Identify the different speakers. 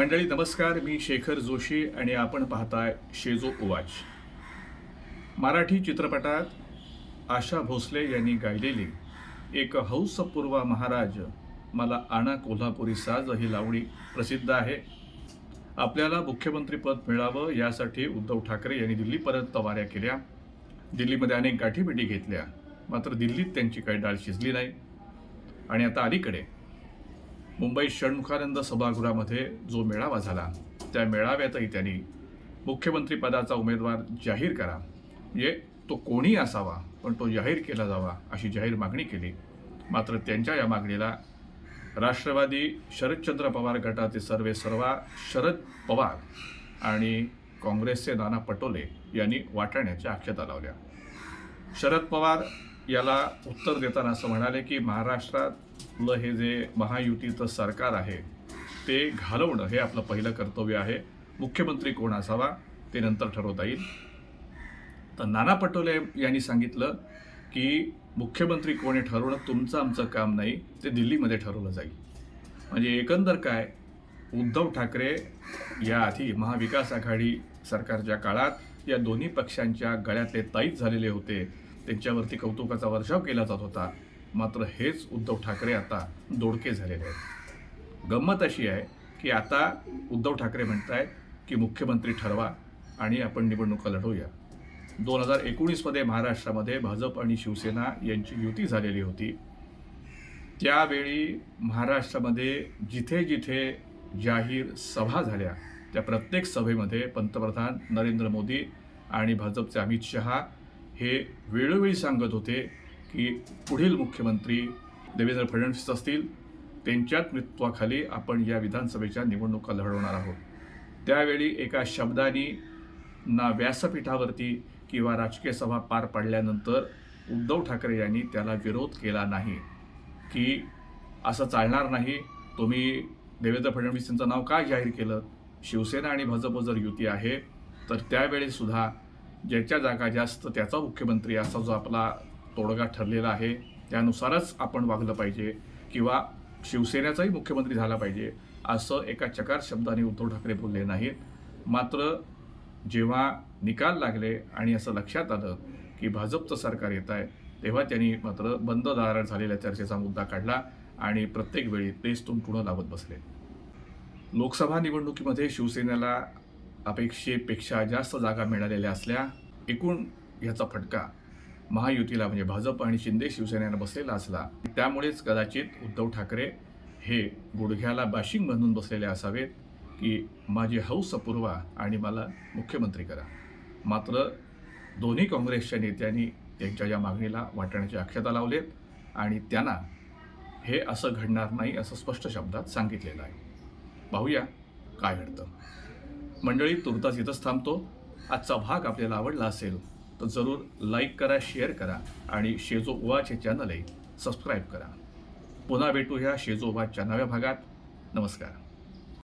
Speaker 1: मंडळी नमस्कार. मी शेखर जोशी आणि आपण पाहताय शेजो उवाच. मराठी चित्रपटात आशा भोसले यांनी गायलेली एक हौसपूर्वा महाराज मला आणा कोल्हापुरी साज ही लावणी प्रसिद्ध आहे. आपल्याला मुख्यमंत्रीपद मिळावं यासाठी उद्धव ठाकरे यांनी दिल्लीपर्यंत तवाऱ्या केल्या. दिल्लीमध्ये अनेक गाठीभेटी घेतल्या. मात्र दिल्लीत त्यांची काही डाळ शिजली नाही. आणि आता अलीकडे मुंबई षण्मुखानंद सभागृहामध्ये जो मेळावा झाला त्या मेळाव्यातही त्यांनी मुख्यमंत्रीपदाचा उमेदवार जाहीर करा. म्हणजे तो कोणी असावा पण तो जाहीर केला जावा अशी जाहीर मागणी केली. मात्र त्यांच्या या मागणीला राष्ट्रवादी शरदचंद्र पवार गटाचे सर्वे सर्वा शरद पवार आणि काँग्रेसचे नाना पटोले यांनी वाटाण्याच्या आक्षेता लावल्या शरद पवार याला उत्तर देताना असं म्हणाले की महाराष्ट्रातलं हे जे महायुतीचं सरकार आहे ते घालवणं हे आपलं पहिलं कर्तव्य आहे. मुख्यमंत्री कोण असावा ते नंतर ठरवता येईल. तर नाना पटोले यांनी सांगितलं की मुख्यमंत्री कोण ठरवणं तुमचं आमचं काम नाही ते दिल्लीमध्ये ठरवलं जाईल. म्हणजे एकंदर काय उद्धव ठाकरे याआधी महाविकास आघाडी सरकारच्या काळात या दोन्ही पक्षांच्या गळ्यातले ताईत झालेले होते. त्यांच्यावरती कौतुकाचा वर्षाव केला जात होता. मात्र हेच उद्धव ठाकरे आता दोडके झालेले आहेत. गंमत अशी आहे की आता उद्धव ठाकरे म्हणत आहेत की मुख्यमंत्री ठरवा आणि आपण निवडणुका लढवूया. दोन हजार एकोणीसमध्ये महाराष्ट्रामध्ये भाजप आणि शिवसेना यांची युती झालेली होती. त्यावेळी महाराष्ट्रामध्ये जिथे जिथे जाहीर सभा झाल्या त्या प्रत्येक सभेमध्ये पंतप्रधान नरेंद्र मोदी आणि भाजपचे अमित शहा हे वेळोवेळी सांगत होते की पुढील मुख्यमंत्री देवेंद्र फडणवीस असतील त्यांच्याच नेतृत्वाखाली आपण या विधानसभेच्या निवडणुका लढवणार आहोत. त्यावेळी एका शब्दानी ना व्यासपीठावरती किंवा राजकीय सभा पार पाडल्यानंतर उद्धव ठाकरे यांनी त्याला विरोध केला नाही. की असं चालणार नाही तुम्ही देवेंद्र फडणवीस यांचं नाव का जाहीर केलं? शिवसेना आणि भाजप जर युती आहे तर त्यावेळीसुद्धा ज्याच्या जागा जास्त त्याचा मुख्यमंत्री असा जो आपला तोडगा ठरलेला आहे त्यानुसारच आपण वागलं पाहिजे किंवा शिवसेनेचाही मुख्यमंत्री झाला पाहिजे असं एका चकार शब्दाने उद्धव ठाकरे बोलले नाहीत. मात्र जेव्हा निकाल लागले आणि असं लक्षात आलं की भाजपचं सरकार येत आहे तेव्हा त्यांनी मात्र बंद दारात झालेल्या चर्चेचा मुद्दा काढला आणि प्रत्येक वेळी तेच तुंटुणं लावत बसले. लोकसभा निवडणुकीमध्ये शिवसेनेला अपेक्षेपेक्षा जास्त जागा मिळालेल्या असल्या एकूण ह्याचा फटका महायुतीला म्हणजे भाजप आणि शिंदे शिवसेनेनं बसलेला असला त्यामुळेच कदाचित उद्धव ठाकरे हे गुडघ्याला बाशिंग बांधून बसलेले असावेत की माझी हौस पुरवा आणि मला मुख्यमंत्री करा. मात्र दोन्ही काँग्रेसच्या नेत्यांनी त्यांच्या या मागणीला वाटण्याची अक्षता लावलेत आणि त्यांना हे असं घडणार नाही असं स्पष्ट शब्दात सांगितलेलं आहे. पाहूया काय घडतं. मंडळी तुर्तास इथंच थांबतो. आजचा भाग आपल्याला आवडला असेल तर जरूर लाईक करा शेअर करा आणि शेजो उवाचे चॅनलही सबस्क्राईब करा. पुन्हा भेटूया ह्या शेजो उवाच्या नव्या भागात. नमस्कार.